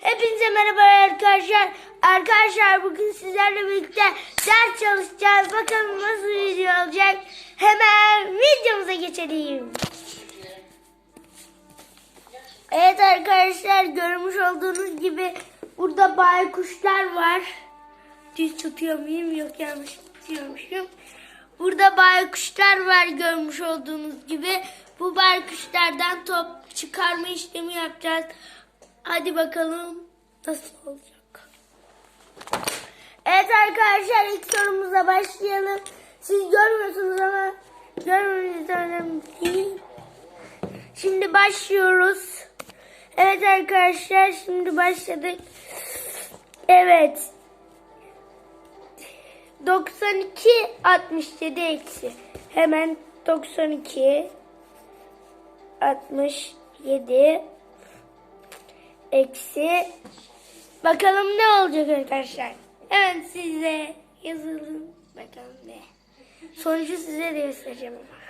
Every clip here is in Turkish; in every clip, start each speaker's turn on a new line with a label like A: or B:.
A: Hepinize merhaba arkadaşlar. Arkadaşlar bugün sizlerle birlikte ders çalışacağız. Bakalım nasıl video olacak. Hemen videomuza geçelim. Evet arkadaşlar görmüş olduğunuz gibi burada baykuşlar var. Düz tutuyor muyum? Yok yanlış tutuyormuşum. Burada baykuşlar var görmüş olduğunuz gibi. Bu baykuşlardan top çıkarma işlemi yapacağız. Hadi bakalım nasıl olacak. Evet arkadaşlar ilk sorumuza başlayalım. Siz görmüyorsunuz ama görmeniz de önemli değil. Şimdi başlıyoruz. Evet arkadaşlar şimdi başladık. Evet. 92 67 eksi. Hemen 92 67 eksi. Bakalım ne olacak arkadaşlar. Hemen size yazalım. Bakalım ne. Sonucu size de göstereceğim ama.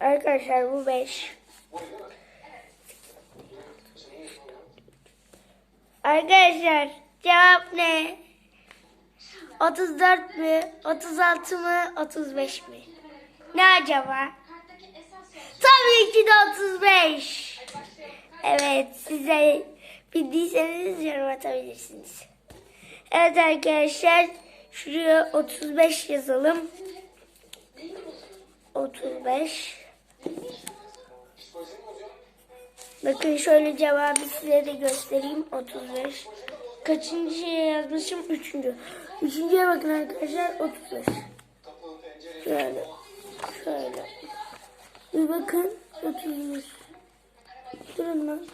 A: Arkadaşlar bu 5. Arkadaşlar cevap ne? 34 mi? 36 mı? 35 mi? Ne acaba? Tabii ki de 35. Evet size bildiyseniz yorum atabilirsiniz. Evet arkadaşlar şuraya 35 yazalım. 35. Bakın şöyle cevabı size de göstereyim. 35. Kaçıncı şeye yazmışım? Üçüncü. Üçüncüye bakın arkadaşlar. 35. Şöyle. Şöyle. Bir bakın. 35. Durun lan.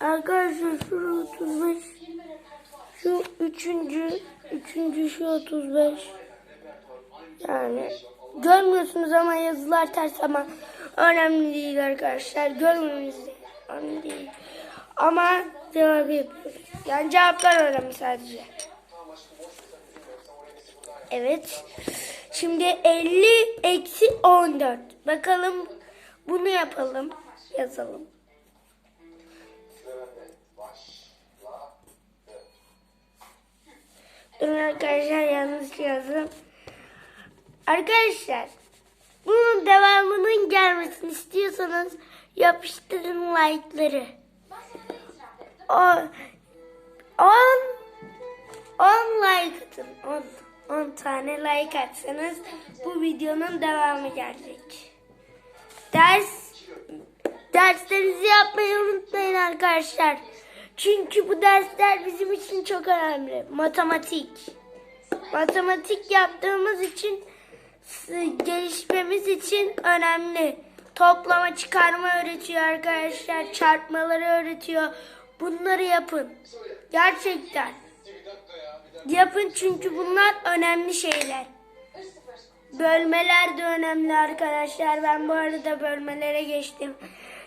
A: Arkadaşlar şu 35. Şu üçüncü. Üçüncü şu 35. Yani görmüyorsunuz ama yazılar ters ama önemli değil arkadaşlar. Görmemiz de önemli değil. Ama cevabı yapıyoruz. Yani cevaplar önemli sadece. Evet. Şimdi 50 eksi 14. Bakalım bunu yapalım. Yazalım. Durun arkadaşlar yanlış yazdım. Arkadaşlar bunun devamının gelmesini istiyorsanız yapıştırın like'ları. O 10 10 like atın. 10 10 tane like atsanız bu videonun devamı gelecek. Ders derslerinizi yapmayı unutmayın arkadaşlar. Çünkü bu dersler bizim için çok önemli. Matematik. Matematik yaptığımız için gelişmemiz için önemli. Toplama çıkarma öğretiyor arkadaşlar. Çarpmaları öğretiyor. Bunları yapın. Gerçekten. Yapın çünkü bunlar önemli şeyler. Bölmeler de önemli arkadaşlar. Ben bu arada bölmelere geçtim.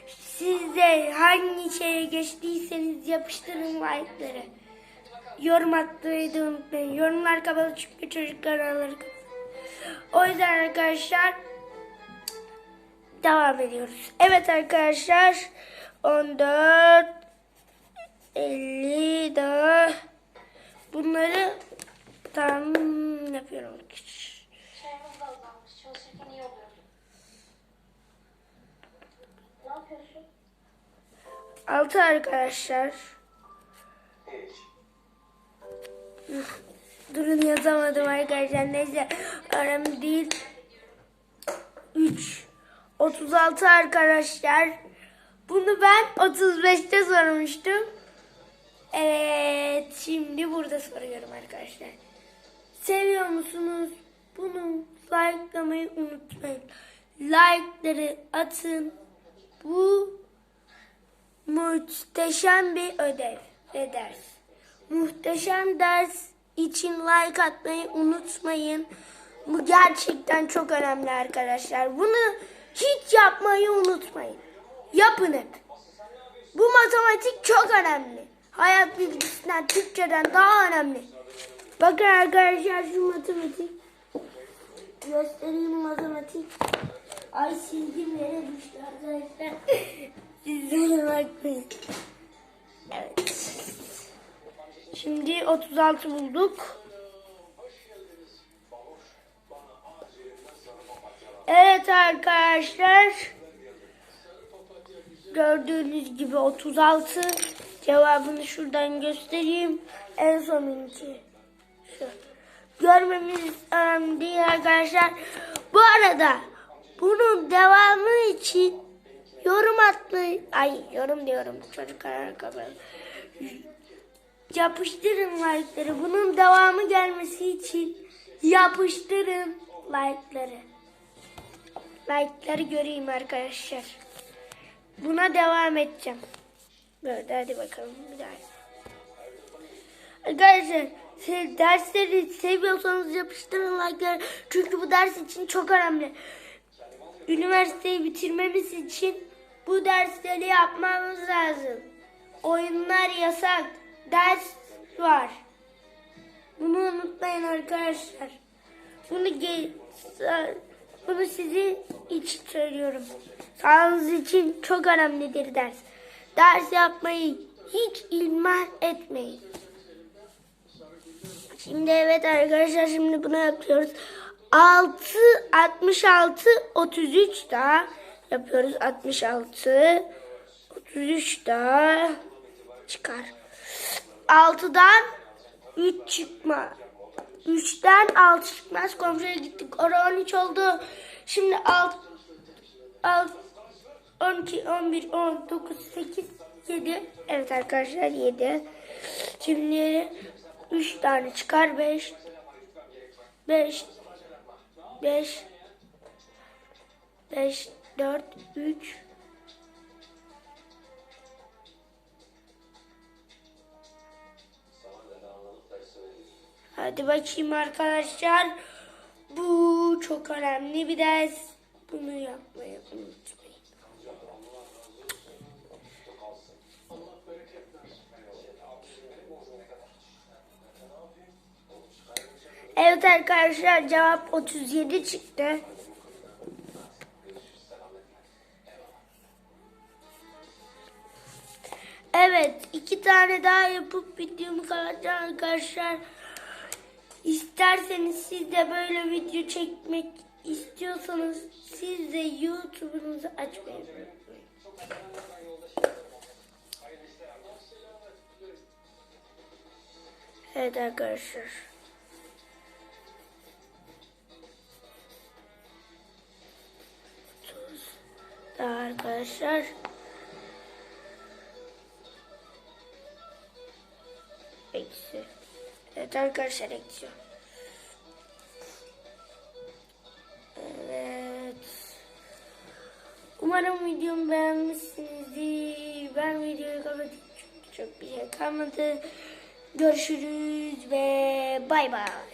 A: Siz de hangi şeye geçtiyseniz yapıştırın like'ları. Yorum atmayı da unutmayın. Yorumlar kapalı çünkü çocuklar alır. O yüzden arkadaşlar devam ediyoruz. Evet arkadaşlar 14 50 daha bunları tam yapıyorum.
B: Çayımız da azalmış. Çalışırken iyi oluyor. Ne yapıyorsun?
A: 6 arkadaşlar. Durun yazamadım arkadaşlar. Neyse önemli değil. 3. 36 arkadaşlar. Bunu ben 35'te sormuştum. Evet şimdi burada soruyorum arkadaşlar. Seviyor musunuz? Bunu likelamayı unutmayın. Like'ları atın. Bu muhteşem bir ödev ve ders. Muhteşem ders için like atmayı unutmayın. Bu gerçekten çok önemli arkadaşlar. Bunu hiç yapmayı unutmayın. Yapın hep. Bu matematik çok önemli. Hayat bilgisinden, Türkçeden daha önemli. Bakın arkadaşlar şu matematik. göstereyim matematik. Ay sildim yere düştü arkadaşlar. Sizlere bakmayın. Evet. Şimdi 36 bulduk. Evet arkadaşlar. Gördüğünüz gibi 36. Cevabını şuradan göstereyim. En sonunki. Şu. Görmemiz önemli değil arkadaşlar. Bu arada bunun devamı için yorum atmayı ay yorum diyorum çocuklar arkadaşlar. Yapıştırın like'ları. Bunun devamı gelmesi için yapıştırın like'ları. Like'ları göreyim arkadaşlar. Buna devam edeceğim. Böyle hadi bakalım bir daha. Arkadaşlar siz dersleri seviyorsanız yapıştırın like'ları. Çünkü bu ders için çok önemli. Üniversiteyi bitirmemiz için bu dersleri yapmamız lazım. Oyunlar yasak. Ders var. Bunu unutmayın arkadaşlar. Bunu ge- bunu sizin için söylüyorum. Sağlığınız için çok önemlidir ders. Ders yapmayı hiç ihmal etmeyin. Şimdi evet arkadaşlar şimdi bunu yapıyoruz. 6 66 33 daha yapıyoruz. 66 33 daha çıkar. 6'dan 3 çıkma. 3'ten 6 çıkmaz. Komşuya gittik. Orada 13 oldu. Şimdi 6 6 12 11 19 8 7 Evet arkadaşlar 7 Şimdi 3 tane çıkar. 5 5 5 5 4 3 Hadi bakayım arkadaşlar. Bu çok önemli bir ders. Bunu yapmayı unutmayın. Evet arkadaşlar cevap 37 çıktı. Evet iki tane daha yapıp videomu kapatacağım arkadaşlar. İsterseniz siz de böyle video çekmek istiyorsanız siz de YouTube'unuzu açmayı unutmayın. Evet arkadaşlar. Arkadaşlar. Eksi. Evet arkadaşlar eksi. Evet. Umarım videomu beğenmişsinizdir. Ben videoyu kapatayım çünkü çok bir şey kalmadı. Görüşürüz ve bay bay.